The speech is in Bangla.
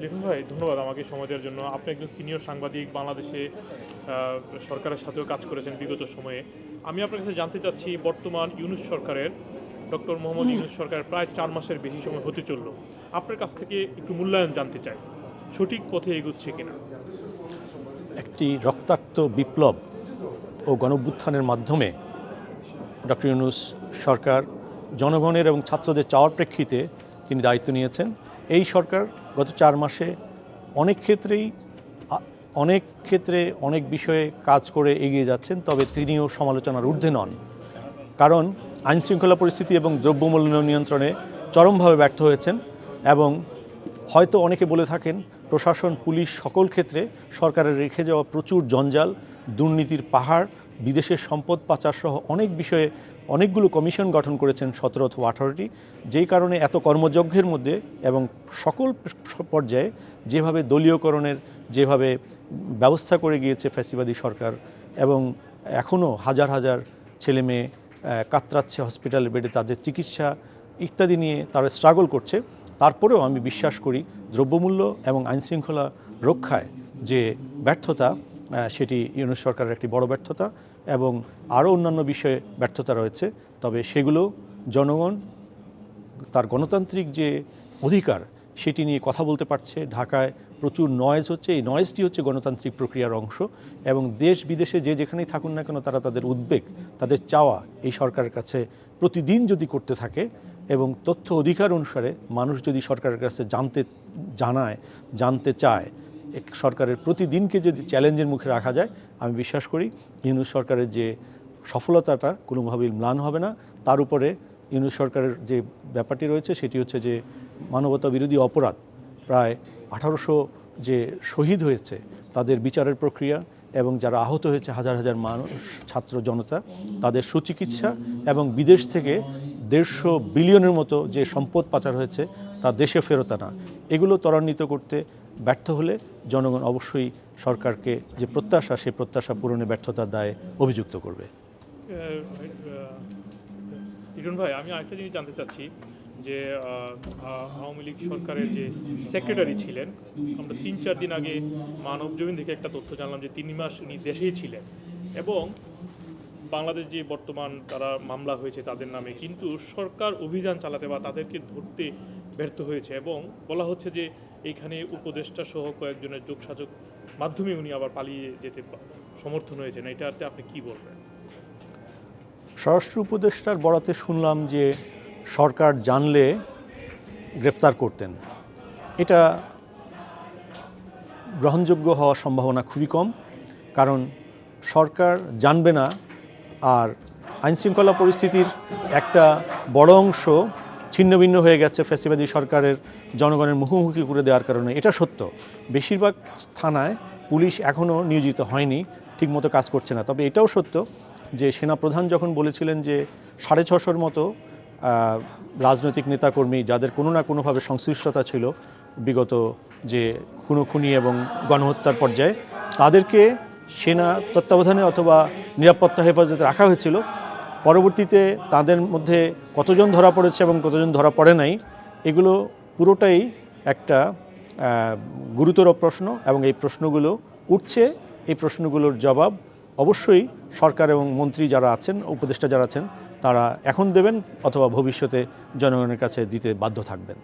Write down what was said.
লিটন ভাই ধন্যবাদ আমাকে সময় দেওয়ার জন্য। আপনি একজন সিনিয়র সাংবাদিক বাংলাদেশে সরকারের সাথেও কাজ করেছেন বিগত সময়ে। আমি আপনার কাছে জানতে চাচ্ছি বর্তমান ইউনুস সরকারের ডক্টর মোহাম্মদ ইউনুস সরকারের প্রায় চার মাসের বেশি সময় হতে চলল। আপনার কাছ থেকে একটু মূল্যায়ন জানতে চাই সঠিক পথে এগুচ্ছে কিনা? একটি রক্তাক্ত বিপ্লব ও গণভ্যুত্থানের মাধ্যমে ডক্টর ইউনুস সরকার জনগণের এবং ছাত্রদের চাওয়ার প্রেক্ষিতে তিনি দায়িত্ব নিয়েছেন। এই সরকার গত চার মাসে অনেক ক্ষেত্রেই, অনেক ক্ষেত্রে অনেক বিষয়ে কাজ করে এগিয়ে যাচ্ছেন, তবে তিনিও সমালোচনার ঊর্ধ্বে নন। কারণ আইনশৃঙ্খলা পরিস্থিতি এবং দ্রব্যমূল্য নিয়ন্ত্রণে চরমভাবে ব্যর্থ হয়েছেন এবং হয়তো অনেকে বলে থাকেন, প্রশাসন, পুলিশ সকল ক্ষেত্রে সরকারের রেখে যাওয়া প্রচুর জঞ্জাল, দুর্নীতির পাহাড় বিদেশের সম্পদ পাচার সহ অনেক বিষয়ে অনেকগুলো কমিশন গঠন করেছেন সতেরো অথবা আঠারোটি। যেই কারণে এত কর্মযজ্ঞের মধ্যে এবং সকল পর্যায়ে যেভাবে দলীয়করণের যেভাবে ব্যবস্থা করে গিয়েছে ফ্যাসিবাদী সরকার এবং এখনও হাজার হাজার ছেলে মেয়ে কাতরাচ্ছে হসপিটালের বেডে তাদের চিকিৎসা ইত্যাদি নিয়ে তারা স্ট্রাগল করছে, তারপরেও আমি বিশ্বাস করি দ্রব্যমূল্য এবং আইনশৃঙ্খলা রক্ষায় যে ব্যর্থতা সেটি ইউনুস সরকারের একটি বড় ব্যর্থতা এবং আরও অন্যান্য বিষয়ে ব্যর্থতা রয়েছে। তবে সেগুলো জনগণ, তার গণতান্ত্রিক যে অধিকার, সেটি নিয়ে কথা বলতে পারছে। ঢাকায় প্রচুর নয়েজ হচ্ছে। এই নয়েজটি হচ্ছে গণতান্ত্রিক প্রক্রিয়ার অংশ এবং দেশ বিদেশে যে যেখানেই থাকুন না কেন, তারা তাদের উদ্বেগ, তাদের চাওয়া এই সরকারের কাছে প্রতিদিন যদি করতে থাকে এবং তথ্য অধিকার অনুসারে মানুষ যদি সরকারের কাছে জানতে, জানায়, জানতে চায় এক সরকারের প্রতিদিনকে যদি চ্যালেঞ্জের মুখে রাখা যায়, আমি বিশ্বাস করি ইউনুস সরকারের যে সফলতাটা কোনোভাবেই ম্লান হবে না। তার উপরে ইউনুস সরকারের যে ব্যাপারটি রয়েছে, সেটি হচ্ছে যে মানবতা বিরোধী অপরাধ প্রায় আঠারোশো যে শহীদ হয়েছে তাদের বিচারের প্রক্রিয়া এবং যারা আহত হয়েছে হাজার হাজার মানুষ, ছাত্র জনতা, তাদের সুচিকিৎসা এবং বিদেশ থেকে দেড়শো বিলিয়নের মতো যে সম্পদ পাচার হয়েছে তা দেশে ফেরত আনা। এগুলো ত্বরান্বিত করতে ব্যর্থ হলে জনগণ অবশ্যই সরকারকে যে প্রত্যাশা, সেই প্রত্যাশা পূরণে ব্যর্থতার দায়ে অভিযুক্ত করবে। ভাই, আমি আরেকটা জিনিস জানতে চাচ্ছি যে আওয়ামী লীগ সরকারের যে সেক্রেটারি ছিলেন, আমরা তিন চার দিন আগে মানব জমিন থেকে একটা তথ্য জানলাম যে তিন মাস উনি দেশেই ছিলেন। এবং বাংলাদেশ যে বর্তমান তারা মামলা হয়েছে তাদের নামে, কিন্তু সরকার অভিযান চালাতে বা তাদেরকে ধরতে ব্যর্থ হয়েছে এবং বলা হচ্ছে যে এইখানে উপদেষ্টা সহ কয়েকজনের যোগসাযোগ মাধ্যমে উনি আবার পালিয়ে যেতে সমর্থন হয়েছেন। এটাতে আপনি কি বলবেন? স্বরাষ্ট্র উপদেষ্টার বরাতে শুনলাম যে সরকার জানলে গ্রেফতার করতেন। এটা গ্রহণযোগ্য হওয়ার সম্ভাবনা খুবই কম, কারণ সরকার জানবে না। আর আইনশৃঙ্খলা পরিস্থিতির একটা বড় অংশ ছিন্নভিন্ন হয়ে গেছে ফ্যাসিবাদী সরকারের জনগণের মুখোমুখি করে দেওয়ার কারণে। এটা সত্য। বেশিরভাগ থানায় পুলিশ এখনও নিয়োজিত হয়নি, ঠিকমতো কাজ করছে না। তবে এটাও সত্য যে সেনাপ্রধান যখন বলেছিলেন যে সাড়ে ছশোর মতো রাজনৈতিক নেতাকর্মী যাদের কোনো না কোনোভাবে সংশ্লিষ্টতা ছিল বিগত যে খুনোখুনি এবং গণহত্যার পর্যায়ে, তাদেরকে সেনা তত্ত্বাবধানে অথবা নিরাপত্তা হেফাজতে রাখা হয়েছিল। পরবর্তীতে তাদের মধ্যে কতজন ধরা পড়েছে এবং কতজন ধরা পড়ে নাই, এগুলো পুরোটাই একটা গুরুতর প্রশ্ন এবং এই প্রশ্নগুলো উঠছে। এই প্রশ্নগুলোর জবাব অবশ্যই সরকার এবং মন্ত্রী যারা আছেন, উপদেষ্টা যারা আছেন, তারা এখন দেবেন অথবা ভবিষ্যতে জনগণের কাছে দিতে বাধ্য থাকবেন।